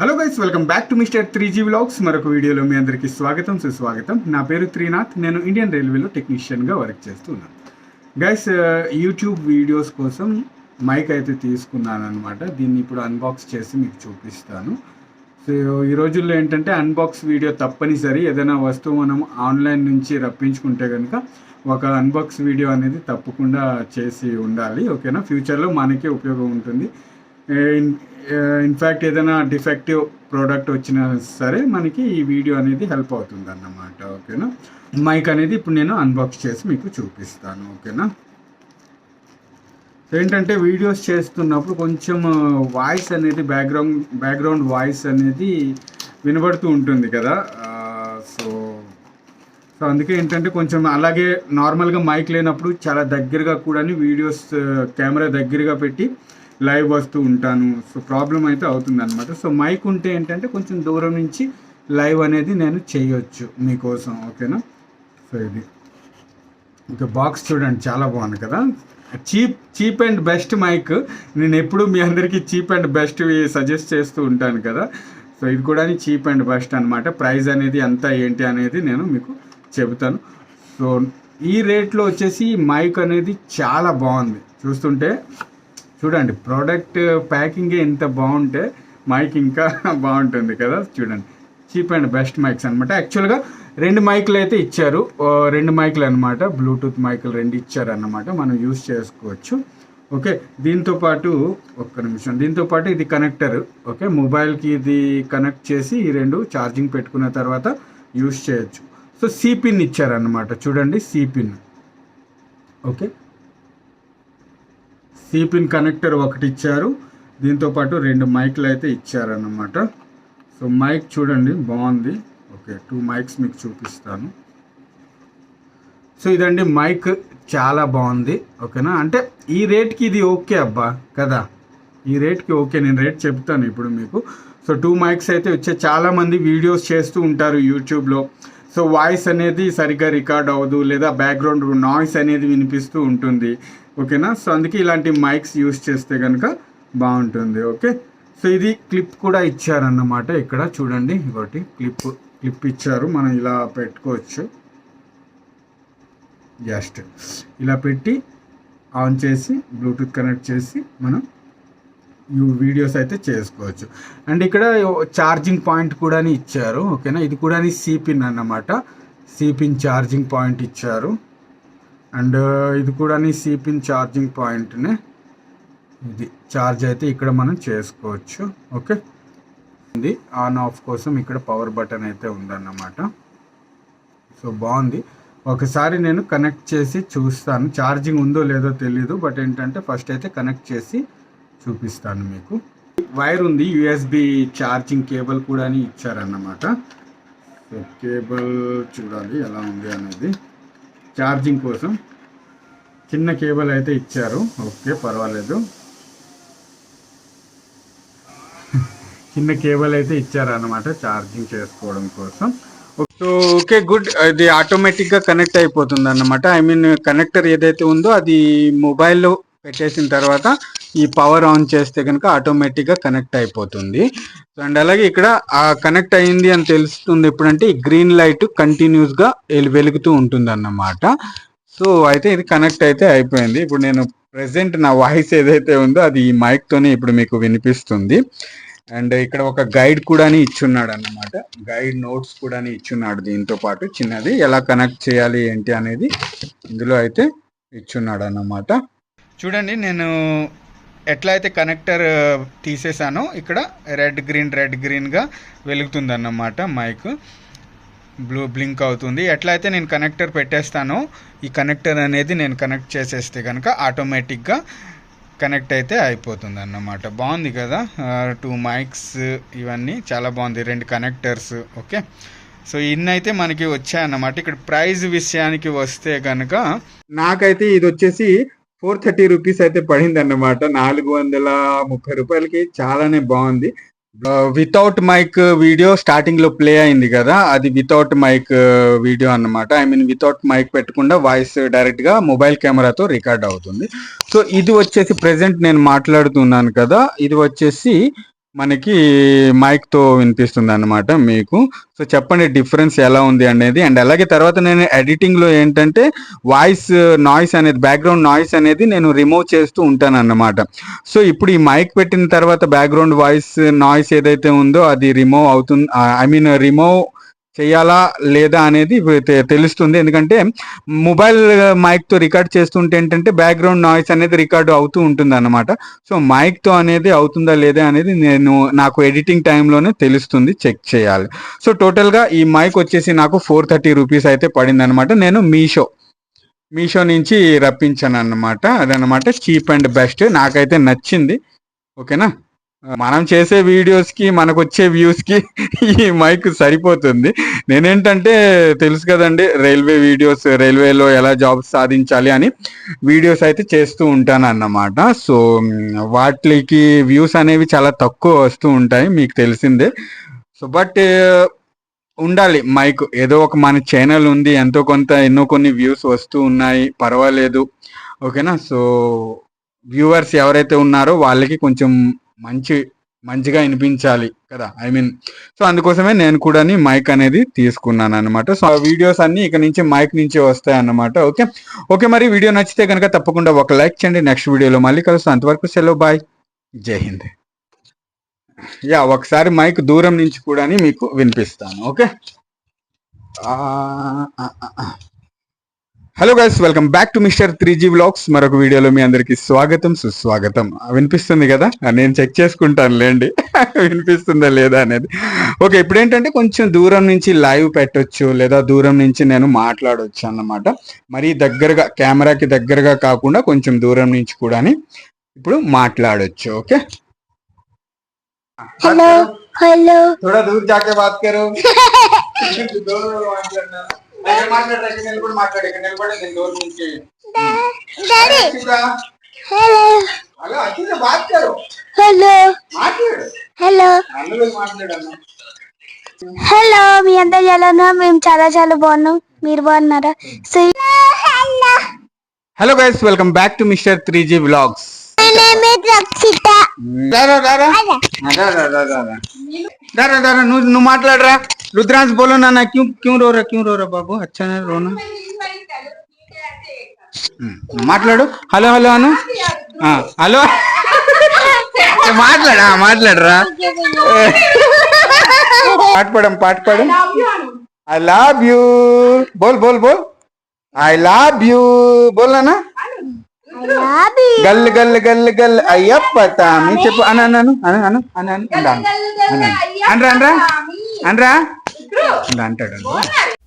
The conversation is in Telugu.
Hello guys welcome back to mister three G vlogs మరొక వీడియోలో మీ అందరికీ స్వాగతం సుస్వాగతం. నా పేరు త్రీనాథ్ నేను ఇండియన్ రైల్వేలో టెక్నీషియన్గా వర్క్ చేస్తున్నాను గైస్ యూట్యూబ్ వీడియోస్ కోసం మైక్ అయితే తీసుకున్నాను అనమాట దీన్ని ఇప్పుడు అన్బాక్స్ చేసి మీకు చూపిస్తాను. సో ఈ రోజుల్లో ఏంటంటే అన్బాక్స్ వీడియో తప్పనిసరి. ఏదైనా వస్తువు మనం ఆన్లైన్ నుంచి రప్పించుకుంటే కనుక ఒక అన్బాక్స్ వీడియో అనేది తప్పకుండా చేసి ఉండాలి. ఓకేనా ఫ్యూచర్లో మనకే ఉపయోగం ఉంటుంది. ఇన్ఫ్యాక్ట్ uh, ఏదైనా డిఫెక్టివ్ ప్రోడక్ట్ వచ్చినా సరే మనకి ఈ వీడియో అనేది హెల్ప్ అవుతుంది అన్నమాట ఓకేనా మైక్ అనేది ఇప్పుడు నేను అన్బాక్స్ చేసి మీకు చూపిస్తాను ఓకేనా సో ఏంటంటే వీడియోస్ చేస్తున్నప్పుడు కొంచెం uh, వాయిస్ అనేది బ్యాక్గ్రౌండ్ బ్యాక్గ్రౌండ్ వాయిస్ అనేది వినబడుతూ ఉంటుంది కదా? Uh, సో సో అందుకే ఏంటంటే కొంచెం అలాగే నార్మల్గా మైక్ లేనప్పుడు చాలా దగ్గరగా కూడా వీడియోస్ కెమెరా దగ్గరగా పెట్టి లైవ్ వస్తూ ఉంటాను. సో ప్రాబ్లం అయితే అవుతుంది అనమాట సో మైక్ ఉంటే ఏంటంటే కొంచెం దూరం నుంచి లైవ్ అనేది నేను చేయొచ్చు మీకోసం ఓకేనా? సో ఇది. ఇంకా బాక్స్ చూడండి చాలా బాగుంది కదా? Cheap cheap and best mic. నేను ఎప్పుడు మీ అందరికీ చీప్ అండ్ బెస్ట్ సజెస్ట్ చేస్తూ ఉంటాను కదా? సో ఇది కూడా చీప్ అండ్ బెస్ట్ అనమాట ప్రైస్ అనేది ఎంత ఏంటి అనేది నేను మీకు చెబుతాను. సో ఈ రేట్లో వచ్చేసి మైక్ అనేది చాలా బాగుంది. చూస్తుంటే చూడండి ప్రోడక్ట్ ప్యాకింగే ఎంత బాగుంటే మైక్ ఇంకా బాగుంటుంది కదా చూడండి. చీప్ అండ్ బెస్ట్ మైక్స్ అనమాట యాక్చువల్గా రెండు మైకులు అయితే ఇచ్చారు. రెండు మైకులు అనమాట బ్లూటూత్ మైకులు రెండు ఇచ్చారు అన్నమాట. మనం యూస్ చేసుకోవచ్చు. ఓకే దీంతో పాటు ఒక్క నిమిషం. దీంతో పాటు ఇది కనెక్టర్ ఓకే మొబైల్కి ఇది కనెక్ట్ చేసి ఈ రెండు ఛార్జింగ్ పెట్టుకున్న తర్వాత యూస్ చేయొచ్చు. సో సిపిన్ ఇచ్చారన్నమాట. చూడండి సిపిన్ ఓకే సిపిన్ కనెక్టర్ ఒకటి ఇచ్చారు. దీంతో పాటు రెండు మైక్లు అయితే ఇచ్చారన్నమాట. సో మైక్ చూడండి బాగుంది. ఓకే టూ మైక్స్ మీకు చూపిస్తాను. సో ఇదండి మైక్ చాలా బాగుంది. ఓకేనా? అంటే ఈ రేట్కి ఇది ఓకే అబ్బా కదా? ఈ రేట్కి ఓకే నేను రేట్ చెప్తాను ఇప్పుడు మీకు. సో టూ మైక్స్ అయితే వచ్చే చాలామంది వీడియోస్ చేస్తూ ఉంటారు యూట్యూబ్లో. సో వాయిస్ అనేది సరిగ్గా రికార్డ్ అవ్వదు లేదా బ్యాక్గ్రౌండ్ నాయిస్ అనేది వినిపిస్తూ ఉంటుంది. ఓకేనా? సో అందుకే ఇలాంటి మైక్స్ యూస్ చేస్తే కనుక బాగుంటుంది. ఓకే? సో ఇది క్లిప్ కూడా ఇచ్చారన్నమాట ఇక్కడ. చూడండి ఒకటి క్లిప్ క్లిప్ ఇచ్చారు. మనం ఇలా పెట్టుకోవచ్చు. జస్ట్ ఇలా పెట్టి ఆన్ చేసి బ్లూటూత్ కనెక్ట్ చేసి మనం వీడియోస్ అయితే చేసుకోవచ్చు. అండ్ ఇక్కడ ఛార్జింగ్ పాయింట్ కూడా ఇచ్చారు ఓకేనా? ఇది కూడా సిపిన్ అన్నమాట. సిపిన్ ఛార్జింగ్ పాయింట్ ఇచ్చారు. అండ్ uh, ఇది కూడా సిపిన్ ఛార్జింగ్ పాయింట్నే ఇది ఛార్జ్ అయితే ఇక్కడ మనం చేసుకోవచ్చు ఓకే? ఇది ఆన్ ఆఫ్ కోసం ఇక్కడ పవర్ బటన్ అయితే ఉందన్నమాట. సో బాగుంది. ఒకసారి నేను కనెక్ట్ చేసి చూస్తాను. ఛార్జింగ్ ఉందో లేదో తెలీదు బట్ ఏంటంటే ఫస్ట్ అయితే కనెక్ట్ చేసి చూపిస్తాను మీకు. వైర్ ఉంది యూఎస్బి ఛార్జింగ్ కేబుల్ కూడా ఇచ్చారన్నమాట. సో కేబుల్ చూడాలి ఎలా ఉంది అనేది. ఛార్జింగ్ కోసం చిన్న కేబుల్ అయితే ఇచ్చారు. ఓకే పర్వాలేదు. చిన్న కేబుల్ అయితే ఇచ్చారన్నమాట ఛార్జింగ్ చేసుకోవడం కోసం. సో ఓకే గుడ్ ఇది ఆటోమేటిక్గా కనెక్ట్ అయిపోతుంది అన్నమాట ఐ మీన్ కనెక్టర్ ఏదైతే ఉందో అది మొబైల్లో పెట్టేసిన తర్వాత ఈ పవర్ ఆన్ చేస్తే కనుక ఆటోమేటిక్గా కనెక్ట్ అయిపోతుంది. అండ్ అలాగే ఇక్కడ ఆ కనెక్ట్ అయింది అని తెలుస్తుంది ఎప్పుడంటే ఈ గ్రీన్ లైట్ కంటిన్యూస్గా వెలుగుతూ ఉంటుంది అన్నమాట సో అయితే ఇది కనెక్ట్ అయితే అయిపోయింది. ఇప్పుడు నేను ప్రెసెంట్ నా వాయిస్ ఏదైతే ఉందో అది ఈ మైక్తోనే ఇప్పుడు మీకు వినిపిస్తుంది. అండ్ ఇక్కడ ఒక గైడ్ కూడా ఇచ్చున్నాడు అన్నమాట గైడ్ నోట్స్ కూడా ఇచ్చున్నాడు దీంతో పాటు. చిన్నది ఎలా కనెక్ట్ చేయాలి ఏంటి అనేది ఇందులో అయితే ఇచ్చున్నాడు అన్నమాట చూడండి నేను ఎట్లా అయితే కనెక్టర్ తీసేసానో ఇక్కడ రెడ్ గ్రీన్ రెడ్ గ్రీన్గా వెలుగుతుంది అన్నమాట మైక్. బ్లూ బ్లింక్ అవుతుంది. ఎట్లా అయితే నేను కనెక్టర్ పెట్టేస్తానో ఈ కనెక్టర్ అనేది నేను కనెక్ట్ చేసేస్తే కనుక ఆటోమేటిక్గా కనెక్ట్ అయితే అయిపోతుంది అన్నమాట బాగుంది కదా? టూ మైక్స్ ఇవన్నీ చాలా బాగుంది. రెండు కనెక్టర్స్ ఓకే? సో ఇన్ని అయితే మనకి వచ్చాయన్నమాట. ఇక్కడ ప్రైజ్ విషయానికి వస్తే కనుక నాకైతే ఇది వచ్చేసి ఫోర్ థర్టీ రూపీస్ అయితే పడింది అన్నమాట నాలుగు వందల ముప్పై రూపాయలకి చాలానే బాగుంది. వితౌట్ మైక్ వీడియో స్టార్టింగ్లో ప్లే అయింది కదా అది వితౌట్ మైక్ వీడియో అన్నమాట. ఐ మీన్ వితౌట్ మైక్ పెట్టకుండా వాయిస్ డైరెక్ట్గా మొబైల్ కెమెరాతో రికార్డ్ అవుతుంది. సో ఇది వచ్చేసి ప్రెసెంట్ నేను మాట్లాడుతున్నాను కదా. ఇది వచ్చేసి మనకి మైక్తో వినిపిస్తుంది అనమాట మీకు. సో చెప్పండి డిఫరెన్స్ ఎలా ఉంది అనేది. అండ్ అలాగే తర్వాత నేను ఎడిటింగ్లో ఏంటంటే వాయిస్ నాయిస్ అనేది బ్యాక్గ్రౌండ్ నాయిస్ అనేది నేను రిమూవ్ చేస్తూ ఉంటాను అన్నమాట సో ఇప్పుడు ఈ మైక్ పెట్టిన తర్వాత బ్యాక్గ్రౌండ్ వాయిస్ నాయిస్ ఏదైతే ఉందో అది రిమూవ్ అవుతుంది ఐ మీన్ రిమూవ్ చేయాలా లేదా అనేది తెలుస్తుంది. ఎందుకంటే మొబైల్ మైక్తో రికార్డ్ చేస్తుంటే ఏంటంటే బ్యాక్గ్రౌండ్ నాయిస్ అనేది రికార్డు అవుతూ ఉంటుంది అనమాట సో మైక్తో అనేది అవుతుందా లేదా అనేది నేను నాకు ఎడిటింగ్ టైంలోనే తెలుస్తుంది. చెక్ చేయాలి. సో టోటల్గా ఈ మైక్ వచ్చేసి నాకు ఫోర్ థర్టీ రూపీస్ అయితే పడింది అనమాట నేను మీషో మీషో నుంచి రప్పించాను అనమాట అదనమాట చీప్ అండ్ బెస్ట్. నాకైతే నచ్చింది. ఓకేనా? మనం చేసే వీడియోస్కి మనకు వచ్చే వ్యూస్కి ఈ మైక్ సరిపోతుంది. నేనేంటంటే తెలుసు కదండి రైల్వే వీడియోస్ రైల్వేలో ఎలా జాబ్స్ సాధించాలి అని వీడియోస్ అయితే చేస్తూ ఉంటాను అన్నమాట సో వాటికి వ్యూస్ అనేవి చాలా తక్కువ వస్తూ ఉంటాయి మీకు తెలిసిందే. సో బట్ ఉండాలి మైక్. ఏదో ఒక మన ఛానల్ ఉంది ఎంతో కొంత ఎన్నో కొన్ని వ్యూస్ వస్తూ ఉన్నాయి పర్వాలేదు. ఓకేనా? సో వ్యూవర్స్ ఎవరైతే ఉన్నారో వాళ్ళకి కొంచెం మంచి మంచిగా వినిపించాలి కదా ఐ మీన్ సో అందుకోసమే నేను కూడా మైక్ అనేది తీసుకున్నాను అనమాట సో ఆ వీడియోస్ అన్ని ఇక నుంచి మైక్ నుంచి వస్తాయి అన్నమాట ఓకే ఓకే మరి వీడియో నచ్చితే కనుక తప్పకుండా ఒక లైక్ చేయండి. నెక్స్ట్ వీడియోలో మళ్ళీ కలుస్తాను అంతవరకు సెలవు బాయ్ జై హింద్. యా ఒకసారి మైక్ దూరం నుంచి కూడా మీకు వినిపిస్తాను okay hello guys welcome back to mister three G blogs మరొక వీడియోలో మీ అందరికి స్వాగతం సుస్వాగతం వినిపిస్తుంది కదా నేను చెక్ చేసుకుంటాను లేండి వినిపిస్తుందా లేదా అనేది ఓకే ఇప్పుడు ఏంటంటే కొంచెం దూరం నుంచి లైవ్ పెట్టొచ్చు లేదా దూరం నుంచి నేను మాట్లాడొచ్చు అన్నమాట మరీ దగ్గరగా కెమెరాకి దగ్గరగా కాకుండా కొంచెం దూరం నుంచి కూడా ఇప్పుడు మాట్లాడొచ్చు ఓకే हेलो हेलो थोड़ा दूर जाके बात करो దూరం మాట్లాడినా హలో. మీ అందరు ఎలా మేము చాలా చాలా బాగున్నాం. మీరు బాగున్నారా? Hello. Guys welcome back to mister three G blogs నువ్వు నువ్వు మాట్లాడరా? रुद्रांश बोलो नाना क्यों क्यों रो रहा क्यों रो रहा बाबू? अच्छा ना रोना। మాట్లాడు హలో హలో అను హలో మాట్లాడా మాట్లాడరా పాట పడం పాటపడం పాటపడం ఐ లవ్ యూ బోల్ బోల్ బోల్ ఐ లవ్ యూ బోల్ నానా గల్ గల్ గల్ గల్ అయ్యప్ప తామి చెప్పు అను అన్నాను అన్నాను అన్నాను అన్నాను అన్రా అన్రా అన్రా హండ్రెడ్ అండి